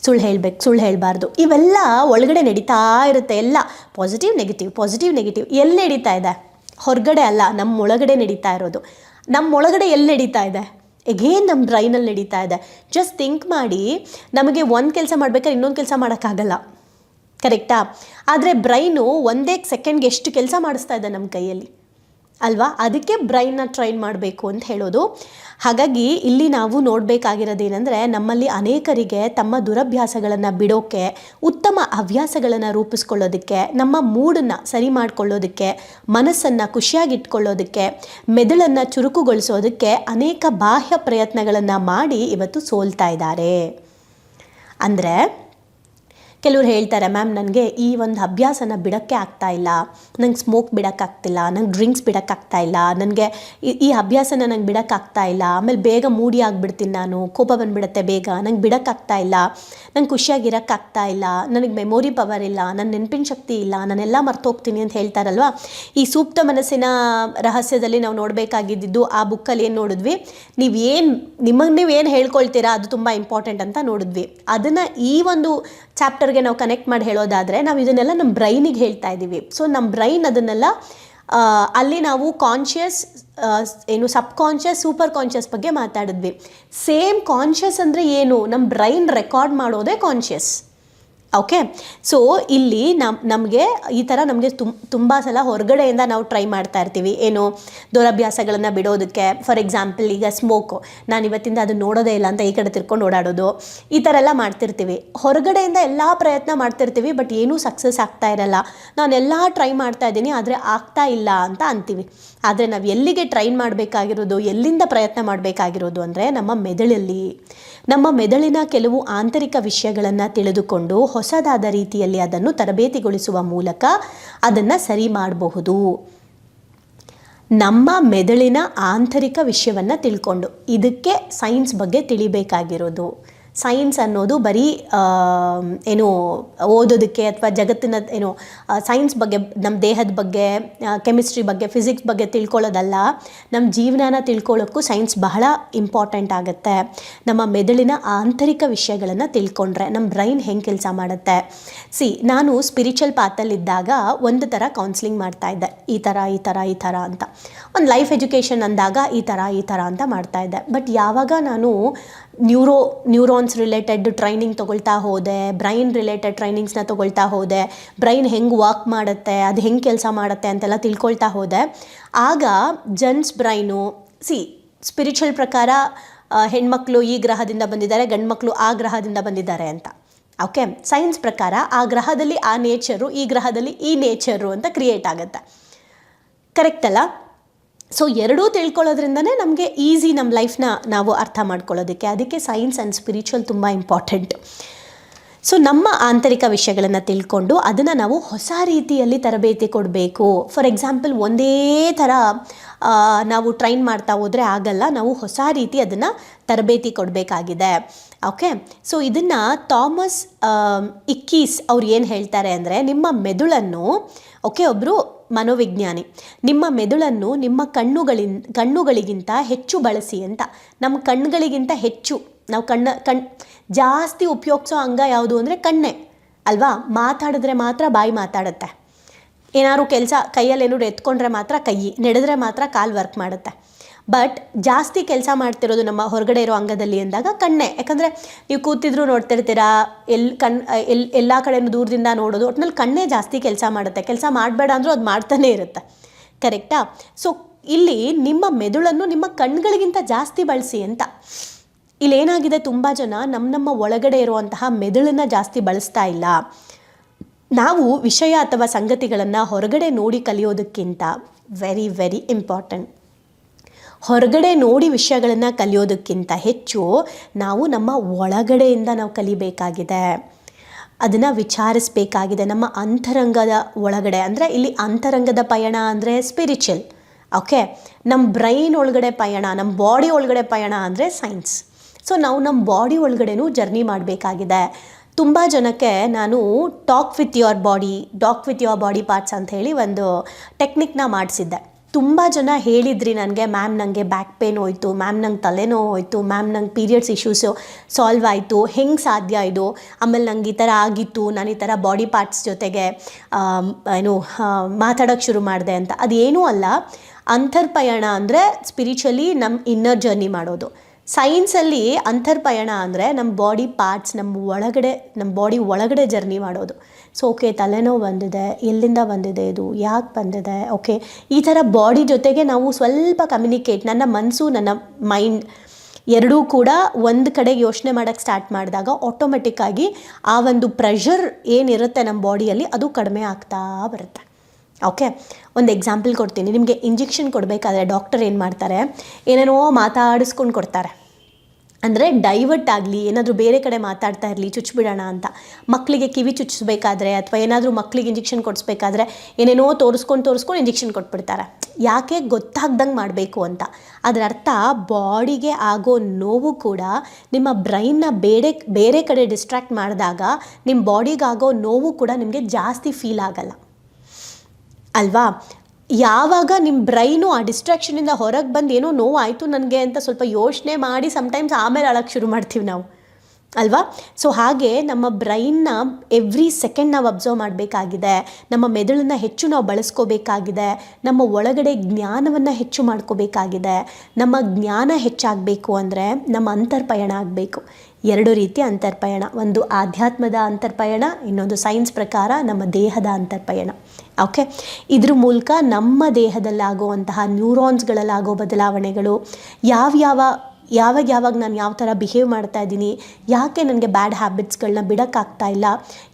ಸುಳ್ಳು ಹೇಳಬೇಕು, ಸುಳ್ಳು ಹೇಳಬಾರ್ದು. ಇವೆಲ್ಲ ಒಳಗಡೆ ನಡೀತಾ ಇರುತ್ತೆ ಎಲ್ಲ. ಪಾಸಿಟಿವ್ ನೆಗೆಟಿವ್ ಪಾಸಿಟಿವ್ ನೆಗೆಟಿವ್ ಎಲ್ಲಿ ನಡೀತಾ ಇದೆ? ಹೊರಗಡೆ ಅಲ್ಲ ನಮ್ಮ ಒಳಗಡೆ ನಡೀತಾ ಇರೋದು. ನಮ್ಮ ಒಳಗಡೆ ಎಲ್ಲಿ ನಡೀತಾ ಇದೆ? ಎಗೇನ್ ನಮ್ಮ ಬ್ರೈನಲ್ಲಿ ನಡೀತಾ ಇದೆ? ಜಸ್ಟ್ ಥಿಂಕ್ ಮಾಡಿ, ನಮಗೆ ಒಂದು ಕೆಲಸ ಮಾಡ್ಬೇಕಾದ್ರೆ ಇನ್ನೊಂದು ಕೆಲಸ ಮಾಡೋಕ್ಕಾಗಲ್ಲ. ಕರೆಕ್ಟಾ ಆದರೆ ಬ್ರೈನು ಒಂದೇ ಸೆಕೆಂಡ್ಗೆ ಎಷ್ಟು ಕೆಲಸ ಮಾಡಿಸ್ತಾ ಇದೆ ನಮ್ಮ ಕೈಯಲ್ಲಿ? ಅಲ್ವಾ? ಅದಕ್ಕೆ ಬ್ರೈನ್ನ ಟ್ರೈನ್ ಮಾಡಬೇಕು ಅಂತ ಹೇಳೋದು. ಹಾಗಾಗಿ ಇಲ್ಲಿ ನಾವು ನೋಡಬೇಕಾಗಿರೋದೇನೆಂದರೆ ನಮ್ಮಲ್ಲಿ ಅನೇಕರಿಗೆ ತಮ್ಮ ದುರಭ್ಯಾಸಗಳನ್ನು ಬಿಡೋಕ್ಕೆ ಉತ್ತಮ ಹವ್ಯಾಸಗಳನ್ನು ರೂಪಿಸ್ಕೊಳ್ಳೋದಕ್ಕೆ, ನಮ್ಮ ಮೂಡನ್ನು ಸರಿ ಮಾಡಿಕೊಳ್ಳೋದಕ್ಕೆ, ಮನಸ್ಸನ್ನು ಖುಷಿಯಾಗಿಟ್ಕೊಳ್ಳೋದಕ್ಕೆ, ಮೆದುಳನ್ನು ಚುರುಕುಗೊಳಿಸೋದಕ್ಕೆ ಅನೇಕ ಬಾಹ್ಯ ಪ್ರಯತ್ನಗಳನ್ನು ಮಾಡಿ ಇವತ್ತು ಸೋಲ್ತಾ ಇದ್ದಾರೆ. ಅಂದರೆ ಕೆಲವ್ರು ಹೇಳ್ತಾರೆ, ಮ್ಯಾಮ್, ನನಗೆ ಈ ಒಂದು ಅಭ್ಯಾಸನ ಬಿಡೋಕ್ಕೆ ಆಗ್ತಾ ಇಲ್ಲ. ನಂಗೆ ಸ್ಮೋಕ್ ಬಿಡೋಕ್ಕಾಗ್ತಿಲ್ಲ ನಂಗೆ ಡ್ರಿಂಕ್ಸ್ ಬಿಡೋಕ್ಕಾಗ್ತಾ ಇಲ್ಲ, ನನಗೆ ಈ ಅಭ್ಯಾಸನ ನಂಗೆ ಬಿಡೋಕ್ಕಾಗ್ತಾ ಇಲ್ಲ. ಆಮೇಲೆ ಬೇಗ ಮೂಡಿ ಆಗಿಬಿಡ್ತೀನಿ ನಾನು, ಕೋಪ ಬಂದುಬಿಡುತ್ತೆ ಬೇಗ, ನಂಗೆ ಬಿಡೋಕ್ಕಾಗ್ತಾ ಇಲ್ಲ. ನಂಗೆ ಖುಷಿಯಾಗಿರೋಕ್ಕಾಗ್ತಾ ಇಲ್ಲ, ನನಗೆ ಮೆಮೊರಿ ಪವರ್ ಇಲ್ಲ ನನ್ನ ನೆನಪಿನ ಶಕ್ತಿ ಇಲ್ಲ, ನಾನೆಲ್ಲ ಮರ್ತೋಗ್ತೀನಿ ಅಂತ ಹೇಳ್ತಾರಲ್ವ? ಈ ಸೂಕ್ತ ಮನಸ್ಸಿನ ರಹಸ್ಯದಲ್ಲಿ ನಾವು ನೋಡಬೇಕಾಗಿದ್ದು ಆ ಬುಕ್ಕಲ್ಲಿ ಏನು ನೋಡಿದ್ವಿ? ನೀವು ಏನು, ನಿಮಗೆ ನೀವು ಏನು ಹೇಳ್ಕೊಳ್ತೀರಾ ಅದು ತುಂಬ ಇಂಪಾರ್ಟೆಂಟ್ ಅಂತ ನೋಡಿದ್ವಿ. ಅದನ್ನು ಈ ಒಂದು ಚಾಪ್ಟರ್ಗೆ ನಾವು ಕನೆಕ್ಟ್ ಮಾಡಿ ಹೇಳೋದಾದರೆ ನಾವು ಇದನ್ನೆಲ್ಲ ನಮ್ಮ ಬ್ರೈನಿಗೆ ಹೇಳ್ತಾ ಇದ್ದೀವಿ ಸೊ ನಮ್ಮ ಬ್ರೈನ್ ಅದನ್ನೆಲ್ಲ ಅಲ್ಲಿ ನಾವು ಕಾನ್ಷಿಯಸ್ ಏನು ಸಬ್ ಕಾನ್ಷಿಯಸ್ ಸೂಪರ್ ಕಾನ್ಷಿಯಸ್ ಬಗ್ಗೆ ಮಾತಾಡಿದ್ವಿ. ಸೇಮ್ ಕಾನ್ಷಿಯಸ್ ಅಂದರೆ ಏನು? ನಮ್ಮ ಬ್ರೈನ್ ರೆಕಾರ್ಡ್ ಮಾಡೋದೇ ಕಾನ್ಷಿಯಸ್ ಓಕೆ ಸೊ ಇಲ್ಲಿ ನಮ್, ನಮಗೆ ಈ ಥರ ನಮಗೆ ತುಂ ತುಂಬ ಸಲ ಹೊರಗಡೆಯಿಂದ ನಾವು ಟ್ರೈ ಮಾಡ್ತಾ ಇರ್ತೀವಿ. ಏನು ದುರಭ್ಯಾಸಗಳನ್ನು ಬಿಡೋದಕ್ಕೆ. ಫಾರ್ ಎಕ್ಸಾಂಪಲ್ ಈಗ ಸ್ಮೋಕು ನಾನು ಇವತ್ತಿಂದ ಅದು ನೋಡೋದೇ ಇಲ್ಲ ಅಂತ ಈ ಕಡೆ ತಿರ್ಕೊಂಡು ಓಡಾಡೋದು. ಈ ಥರ ಎಲ್ಲ ಮಾಡ್ತಿರ್ತೀವಿ. ಹೊರಗಡೆಯಿಂದ ಎಲ್ಲ ಪ್ರಯತ್ನ ಮಾಡ್ತಿರ್ತೀವಿ ಬಟ್ ಏನೂ ಸಕ್ಸಸ್ ಆಗ್ತಾ ಇರಲ್ಲ. ಎಲ್ಲ ಟ್ರೈ ಮಾಡ್ತಾ ಇದ್ದೀನಿ, ಆದರೆ ಆಗ್ತಾ ಇಲ್ಲ ಅಂತ ಅಂತೀವಿ. ಆದರೆ ನಾವು ಎಲ್ಲಿಗೆ ಟ್ರೈನ್ ಮಾಡಬೇಕಾಗಿರೋದು, ಎಲ್ಲಿಂದ ಪ್ರಯತ್ನ ಮಾಡಬೇಕಾಗಿರೋದು ಅಂದರೆ ನಮ್ಮ ಮೆದುಳಲ್ಲಿ. ನಮ್ಮ ಮೆದುಳಿನ ಕೆಲವು ಆಂತರಿಕ ವಿಷಯಗಳನ್ನು ತಿಳಿದುಕೊಂಡು ಹೊಸದಾದ ರೀತಿಯಲ್ಲಿ ಅದನ್ನು ತರಬೇತಿಗೊಳಿಸುವ ಮೂಲಕ ಅದನ್ನು ಸರಿ ಮಾಡಬಹುದು. ನಮ್ಮ ಮೆದುಳಿನ ಆಂತರಿಕ ವಿಷಯವನ್ನು ತಿಳ್ಕೊಂಡು ಇದಕ್ಕೆ ಸೈನ್ಸ್ ಬಗ್ಗೆ ತಿಳಿಬೇಕಾಗಿರೋದು. ಸೈನ್ಸ್ ಅನ್ನೋದು ಬರೀ ಏನು ಓದೋದಕ್ಕೆ ಅಥವಾ ಜಗತ್ತಿನ, ಏನು ಸೈನ್ಸ್ ಬಗ್ಗೆ ನಮ್ಮ ದೇಹದ ಬಗ್ಗೆ ಕೆಮಿಸ್ಟ್ರಿ ಬಗ್ಗೆ ಫಿಸಿಕ್ಸ್ ಬಗ್ಗೆ ತಿಳ್ಕೊಳ್ಳೋದಲ್ಲ ನಮ್ಮ ಜೀವನನ ತಿಳ್ಕೊಳ್ಳೋಕ್ಕೂ ಸೈನ್ಸ್ ಬಹಳ ಇಂಪಾರ್ಟೆಂಟ್ ಆಗುತ್ತೆ. ನಮ್ಮ ಮೆದುಳಿನ ಆಂತರಿಕ ವಿಷಯಗಳನ್ನು ತಿಳ್ಕೊಂಡ್ರೆ ನಮ್ಮ ಬ್ರೈನ್ ಹೆಂಗೆ ಕೆಲಸ ಮಾಡುತ್ತೆ. ಸಿ ನಾನು ಸ್ಪಿರಿಚುವಲ್ ಪಾತಲ್ಲಿದ್ದಾಗ ಒಂದು ಥರ ಕೌನ್ಸಿಲಿಂಗ್ ಮಾಡ್ತಾ ಇದ್ದೆ. ಈ ಥರ ಈ ಥರ ಈ ಥರ ಅಂತ. ಒಂದು ಲೈಫ್ ಎಜುಕೇಷನ್ ಅಂದಾಗ ಈ ಥರ ಈ ಥರ ಅಂತ ಮಾಡ್ತಾ ಇದ್ದೆ. ಬಟ್ ಯಾವಾಗ ನಾನು ನ್ಯೂರೋ ನ್ಯೂರೋನ್ಸ್ ರಿಲೇಟೆಡ್ ಟ್ರೈನಿಂಗ್ ತೊಗೊಳ್ತಾ ಹೋದೆ ಬ್ರೈನ್ ರಿಲೇಟೆಡ್ ಟ್ರೈನಿಂಗ್ಸ್ನ ತೊಗೊಳ್ತಾ ಹೋದೆ ಬ್ರೈನ್ ಹೆಂಗೆ ವಾಕ್ ಮಾಡುತ್ತೆ, ಅದು ಹೆಂಗೆ ಕೆಲಸ ಮಾಡುತ್ತೆ ಅಂತೆಲ್ಲ ತಿಳ್ಕೊಳ್ತಾ ಹೋದೆ. ಆಗ ಜನ್ಸ್ ಬ್ರೈನು, ಸಿ ಸ್ಪಿರಿಚುವಲ್ ಪ್ರಕಾರ ಹೆಣ್ಮಕ್ಳು ಈ ಗ್ರಹದಿಂದ ಬಂದಿದ್ದಾರೆ, ಗಂಡ್ಮಕ್ಳು ಆ ಗ್ರಹದಿಂದ ಬಂದಿದ್ದಾರೆ ಅಂತ. ಓಕೆ ಸೈನ್ಸ್ ಪ್ರಕಾರ ಆ ಗ್ರಹದಲ್ಲಿ ಆ ನೇಚರು ಈ ಗ್ರಹದಲ್ಲಿ ಈ ನೇಚರು ಅಂತ ಕ್ರಿಯೇಟ್ ಆಗುತ್ತೆ. ಕರೆಕ್ಟ್ ಅಲ್ಲ? ಸೊ ಎರಡೂ ತಿಳ್ಕೊಳ್ಳೋದ್ರಿಂದನೇ ನಮಗೆ ಈಸಿ ನಮ್ಮ ಲೈಫ್ನ ನಾವು ಅರ್ಥ ಮಾಡ್ಕೊಳ್ಳೋದಕ್ಕೆ. ಅದಕ್ಕೆ ಸೈನ್ಸ್ ಆ್ಯಂಡ್ ಸ್ಪಿರಿಚುವಲ್ ತುಂಬ ಇಂಪಾರ್ಟೆಂಟ್ ಸೊ ನಮ್ಮ ಆಂತರಿಕ ವಿಷಯಗಳನ್ನು ತಿಳ್ಕೊಂಡು ಅದನ್ನು ನಾವು ಹೊಸ ರೀತಿಯಲ್ಲಿ ತರಬೇತಿ ಕೊಡಬೇಕು. ಫಾರ್ ಎಕ್ಸಾಂಪಲ್ ಒಂದೇ ಥರ ನಾವು ಟ್ರೈನ್ ಮಾಡ್ತಾ ಹೋದರೆ ಆಗಲ್ಲ. ನಾವು ಹೊಸ ರೀತಿ ಅದನ್ನು ತರಬೇತಿ ಕೊಡಬೇಕಾಗಿದೆ. ಓಕೆ ಸೊ ಇದನ್ನು ಥಾಮಸ್ ಇಕ್ಕೀಸ್ ಅವ್ರು ಏನು ಹೇಳ್ತಾರೆ ಅಂದರೆ, ನಿಮ್ಮ ಮೆದುಳನ್ನು ಓಕೆ ಒಬ್ಬರು ಮನೋವಿಜ್ಞಾನಿ. ನಿಮ್ಮ ಮೆದುಳನ್ನು ನಿಮ್ಮ ಕಣ್ಣುಗಳಿನ್, ಕಣ್ಣುಗಳಿಗಿಂತ ಹೆಚ್ಚು ಬಳಸಿ ಅಂತ. ನಮ್ಮ ಕಣ್ಣುಗಳಿಗಿಂತ ಹೆಚ್ಚು. ನಾವು ಕಣ್ಣ, ಕಣ್, ಜಾಸ್ತಿ ಉಪಯೋಗಿಸೋ ಅಂಗ ಯಾವುದು ಅಂದರೆ ಕಣ್ಣೆ. ಅಲ್ವಾ? ಮಾತಾಡಿದ್ರೆ ಮಾತ್ರ ಬಾಯಿ ಮಾತಾಡುತ್ತೆ. ಏನಾದ್ರು ಕೆಲಸ ಕೈಯಲ್ಲಿ ಏನಾದ್ರು ಎತ್ಕೊಂಡ್ರೆ ಮಾತ್ರ ಕೈ, ನಡೆದ್ರೆ ಮಾತ್ರ ಕಾಲು ವರ್ಕ್ ಮಾಡುತ್ತೆ. ಬಟ್ ಜಾಸ್ತಿ ಕೆಲಸ ಮಾಡ್ತಿರೋದು ನಮ್ಮ ಹೊರಗಡೆ ಇರೋ ಅಂಗದಲ್ಲಿ ಅಂದಾಗ ಕಣ್ಣೆ. ಯಾಕಂದರೆ ನೀವು ಕೂತಿದ್ರು ನೋಡ್ತಿರ್ತೀರಾ ಎಲ್ಲಿ ಕಣ್ ಎಲ್ಲಿ ಎಲ್ಲ ಕಡೆಯೂ ದೂರದಿಂದ ನೋಡೋದು ಒಟ್ಟಿನಲ್ಲಿ ಕಣ್ಣೇ ಜಾಸ್ತಿ ಕೆಲಸ ಮಾಡುತ್ತೆ. ಕೆಲಸ ಮಾಡಬೇಡ ಅಂದರೂ ಅದು ಮಾಡ್ತಾನೇ ಇರುತ್ತೆ. ಕರೆಕ್ಟಾ ಸೊ ಇಲ್ಲಿ ನಿಮ್ಮ ಮೆದುಳನ್ನು ನಿಮ್ಮ ಕಣ್ಗಳಿಗಿಂತ ಜಾಸ್ತಿ ಬಳಸಿ ಅಂತ. ಇಲ್ಲೇನಾಗಿದೆ ತುಂಬ ಜನ ನಮ್ಮ ನಮ್ಮ ಒಳಗಡೆ ಇರುವಂತಹ ಮೆದುಳನ್ನು ಜಾಸ್ತಿ ಬಳಸ್ತಾ ಇಲ್ಲ. ನಾವು ವಿಷಯ ಅಥವಾ ಸಂಗತಿಗಳನ್ನು ಹೊರಗಡೆ ನೋಡಿ ಕಲಿಯೋದಕ್ಕಿಂತ ವೆರಿ ವೆರಿ ಇಂಪಾರ್ಟೆಂಟ್ ಹೊರಗಡೆ ನೋಡಿ ವಿಷಯಗಳನ್ನು ಕಲಿಯೋದಕ್ಕಿಂತ ಹೆಚ್ಚು ನಾವು ನಮ್ಮ ಒಳಗಡೆಯಿಂದ ನಾವು ಕಲಿಬೇಕಾಗಿದೆ. ಅದನ್ನು ವಿಚಾರಿಸಬೇಕಾಗಿದೆ. ನಮ್ಮ ಅಂತರಂಗದ ಒಳಗಡೆ ಅಂದರೆ ಇಲ್ಲಿ ಅಂತರಂಗದ ಪಯಣ ಅಂದರೆ ಸ್ಪಿರಿಚುವಲ್ ಓಕೆ ನಮ್ಮ ಬ್ರೈನ್ ಒಳಗಡೆ ಪಯಣ ನಮ್ಮ ಬಾಡಿ ಒಳಗಡೆ ಪಯಣ ಅಂದರೆ ಸೈನ್ಸ್ ಸೊ ನಾವು ನಮ್ಮ ಬಾಡಿ ಒಳಗಡೆನೂ ಜರ್ನಿ ಮಾಡಬೇಕಾಗಿದೆ. ತುಂಬ ಜನಕ್ಕೆ ನಾನು talk with your body doc with your body parts ಅಂತ ಹೇಳಿ ಒಂದು ಟೆಕ್ನಿಕ್ನ ಮಾಡಿಸಿದ್ದೆ. ತುಂಬ ಜನ ಹೇಳಿದ್ರಿ ನನಗೆ, ಮ್ಯಾಮ್ ನನಗೆ ಬ್ಯಾಕ್ ಪೇನ್ ಹೋಯ್ತು, ಮ್ಯಾಮ್ ನಂಗೆ ತಲೆನೋವು ಹೋಯ್ತು, ಮ್ಯಾಮ್ ನಂಗೆ ಪೀರಿಯಡ್ಸ್ ಇಶ್ಯೂಸು ಸಾಲ್ವ್ ಆಯಿತು, ಹೆಂಗೆ ಸಾಧ್ಯ ಇದು? ಆಮೇಲೆ ನಂಗೆ ಈ ಥರ ಆಗಿತ್ತು, ನಾನು ಈ ಥರ ಬಾಡಿ ಪಾರ್ಟ್ಸ್ ಜೊತೆಗೆ ಏನು ಮಾತಾಡೋಕ್ಕೆ ಶುರು ಮಾಡಿದೆ ಅಂತ. ಅದೇನೂ ಅಲ್ಲ, ಅಂತರ್ಪಯಣ ಅಂದರೆ ಸ್ಪಿರಿಚುವಲಿ ನಮ್ಮ ಇನ್ನರ್ ಜರ್ನಿ ಮಾಡೋದು. ಸೈನ್ಸಲ್ಲಿ ಅಂತರ್ಪಯಣ ಅಂದರೆ ನಮ್ಮ ಬಾಡಿ ಪಾರ್ಟ್ಸ್ ನಮ್ಮ ಒಳಗಡೆ ನಮ್ಮ ಬಾಡಿ ಒಳಗಡೆ ಜರ್ನಿ ಮಾಡೋದು. ಸೊ ಓಕೆ ತಲೆನೋವು ಬಂದಿದೆ, ಎಲ್ಲಿಂದ ಬಂದಿದೆ ಇದು, ಯಾಕೆ ಬಂದಿದೆ? ಓಕೆ ಈ ಥರ ಬಾಡಿ ಜೊತೆಗೆ ನಾವು ಸ್ವಲ್ಪ ಕಮ್ಯುನಿಕೇಟ್ ನನ್ನ ಮನಸ್ಸು, ನನ್ನ ಮೈಂಡ್ ಎರಡೂ ಕೂಡ ಒಂದು ಕಡೆ ಯೋಚನೆ ಮಾಡೋಕ್ಕೆ ಸ್ಟಾರ್ಟ್ ಮಾಡಿದಾಗ ಆಟೋಮೆಟಿಕ್ಕಾಗಿ ಆ ಒಂದು ಪ್ರೆಷರ್ ಏನಿರುತ್ತೆ ನಮ್ಮ ಬಾಡಿಯಲ್ಲಿ ಅದು ಕಡಿಮೆ ಆಗ್ತಾ ಬರುತ್ತೆ. ಓಕೆ ಒಂದು ಎಕ್ಸಾಂಪಲ್ ಕೊಡ್ತೀನಿ. ನಿಮಗೆ ಇಂಜೆಕ್ಷನ್ ಕೊಡಬೇಕಾದ್ರೆ ಡಾಕ್ಟರ್ ಏನು ಮಾಡ್ತಾರೆ? ಏನೇನೋ ಮಾತಾಡಿಸ್ಕೊಂಡು ಕೊಡ್ತಾರೆ. ಅಂದರೆ ಡೈವರ್ಟ್ ಆಗಲಿ, ಏನಾದರೂ ಬೇರೆ ಕಡೆ ಮಾತಾಡ್ತಾ ಇರಲಿ ಚುಚ್ಚಿಬಿಡೋಣ ಅಂತ. ಮಕ್ಕಳಿಗೆ ಕಿವಿ ಚುಚ್ಚಿಸ್ಬೇಕಾದ್ರೆ ಅಥವಾ ಏನಾದರೂ ಮಕ್ಕಳಿಗೆ ಇಂಜೆಕ್ಷನ್ ಕೊಡಿಸ್ಬೇಕಾದ್ರೆ ಏನೇನೋ ತೋರಿಸ್ಕೊಂಡು ತೋರಿಸ್ಕೊಂಡು ಇಂಜೆಕ್ಷನ್ ಕೊಟ್ಬಿಡ್ತಾರೆ. ಯಾಕೆ ಗೊತ್ತಾಗ್ದಂಗೆ ಮಾಡಬೇಕು ಅಂತ. ಅದರ ಅರ್ಥ ಬಾಡಿಗೆ ಆಗೋ ನೋವು ಕೂಡ ನಿಮ್ಮ ಬ್ರೈನ್ನ ಬೇರೆ ಬೇರೆ ಕಡೆ ಡಿಸ್ಟ್ರ್ಯಾಕ್ಟ್ ಮಾಡಿದಾಗ ನಿಮ್ಮ ಬಾಡಿಗಾಗೋ ನೋವು ಕೂಡ ನಿಮಗೆ ಜಾಸ್ತಿ ಫೀಲ್ ಆಗಲ್ಲ. ಅಲ್ವಾ? ಯಾವಾಗ ನಿಮ್ಮ ಬ್ರೈನು ಆ ಡಿಸ್ಟ್ರಾಕ್ಷನಿಂದ ಹೊರಗೆ ಬಂದು ಏನೋ ನೋವಾಯಿತು ನನಗೆ ಅಂತ ಸ್ವಲ್ಪ ಯೋಚನೆ ಮಾಡಿ ಸಮಟೈಮ್ಸ್ ಆಮೇಲೆ ಅಳಕ್ಕೆ ಶುರು ಮಾಡ್ತೀವಿ ನಾವು. ಅಲ್ವಾ? ಸೊ ಹಾಗೆ ನಮ್ಮ ಬ್ರೈನ್ನ ಎವ್ರಿ ಸೆಕೆಂಡ್ ನಾವು ಅಬ್ಸರ್ವ್ ಮಾಡಬೇಕಾಗಿದೆ. ನಮ್ಮ ಮೆದುಳನ್ನು ಹೆಚ್ಚು ನಾವು ಬಳಸ್ಕೋಬೇಕಾಗಿದೆ. ನಮ್ಮ ಒಳಗಡೆ ಜ್ಞಾನವನ್ನು ಹೆಚ್ಚು ಮಾಡ್ಕೋಬೇಕಾಗಿದೆ. ನಮ್ಮ ಜ್ಞಾನ ಹೆಚ್ಚಾಗಬೇಕು ಅಂದರೆ ನಮ್ಮ ಅಂತರ್ಪಯಣ ಆಗಬೇಕು. ಎರಡು ರೀತಿಯ ಅಂತರ್ಪಯಣ. ಒಂದು ಆಧ್ಯಾತ್ಮದ ಅಂತರ್ಪಯಣ, ಇನ್ನೊಂದು ಸೈನ್ಸ್ ಪ್ರಕಾರ ನಮ್ಮ ದೇಹದ ಅಂತರ್ಪಯಣ. ಓಕೆ ಇದ್ರ ಮೂಲಕ ನಮ್ಮ ದೇಹದಲ್ಲಾಗುವಂತಹ ನ್ಯೂರಾನ್ಸ್ಗಳಲ್ಲಾಗೋ ಬದಲಾವಣೆಗಳು ಯಾವ್ಯಾವ ಯಾವಾಗ ಯಾವಾಗ ನಾನು ಯಾವ ಥರ ಬಿಹೇವ್ ಮಾಡ್ತಾ ಇದ್ದೀನಿ, ಯಾಕೆ ನನಗೆ ಬ್ಯಾಡ್ ಹ್ಯಾಬಿಟ್ಸ್ಗಳನ್ನ ಬಿಡೋಕ್ಕಾಗ್ತಾ ಇಲ್ಲ,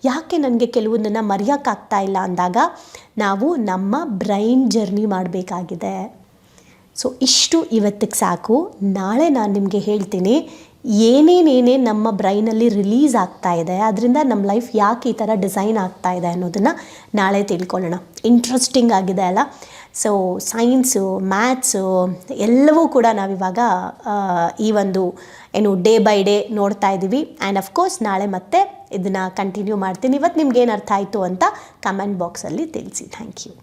ಯಾಕೆ ನನಗೆ ಕೆಲವೊಂದನ್ನು ಮರೆಯೋಕ್ಕಾಗ್ತಾ ಇಲ್ಲ ಅಂದಾಗ ನಾವು ನಮ್ಮ ಬ್ರೈನ್ ಜರ್ನಿ ಮಾಡಬೇಕಾಗಿದೆ. ಸೊ ಇಷ್ಟು ಇವತ್ತಿಗೆ ಸಾಕು. ನಾಳೆ ನಾನು ನಿಮಗೆ ಹೇಳ್ತೀನಿ. ಏನೇನೇನೇ ನಮ್ಮ ಬ್ರೈನಲ್ಲಿ ರಿಲೀಸ್ ಆಗ್ತಾ ಇದೆ, ಅದರಿಂದ ನಮ್ಮ ಲೈಫ್ ಯಾಕೆ ಈ ಥರ ಡಿಸೈನ್ ಆಗ್ತಾ ಇದೆ ಅನ್ನೋದನ್ನು ನಾಳೆ ತಿಳ್ಕೊಳ್ಳೋಣ. ಇಂಟ್ರೆಸ್ಟಿಂಗ್ ಆಗಿದೆ ಅಲ್ಲ? ಸೊ ಸೈನ್ಸು ಮ್ಯಾಥ್ಸು ಎಲ್ಲವೂ ಕೂಡ ನಾವಿವಾಗ ಈ ಒಂದು, ಏನು ಡೇ ಬೈ ಡೇ ನೋಡ್ತಾ ಇದ್ದೀವಿ. ಆ್ಯಂಡ್ ಅಫ್ಕೋರ್ಸ್ ನಾಳೆ ಮತ್ತೆ ಇದನ್ನು ಕಂಟಿನ್ಯೂ ಮಾಡ್ತೀನಿ. ಇವತ್ತು ನಿಮ್ಗೆ ಏನು ಅರ್ಥ ಆಯಿತು ಅಂತ ಕಮೆಂಟ್ ಬಾಕ್ಸಲ್ಲಿ ತಿಳಿಸಿ. Thank you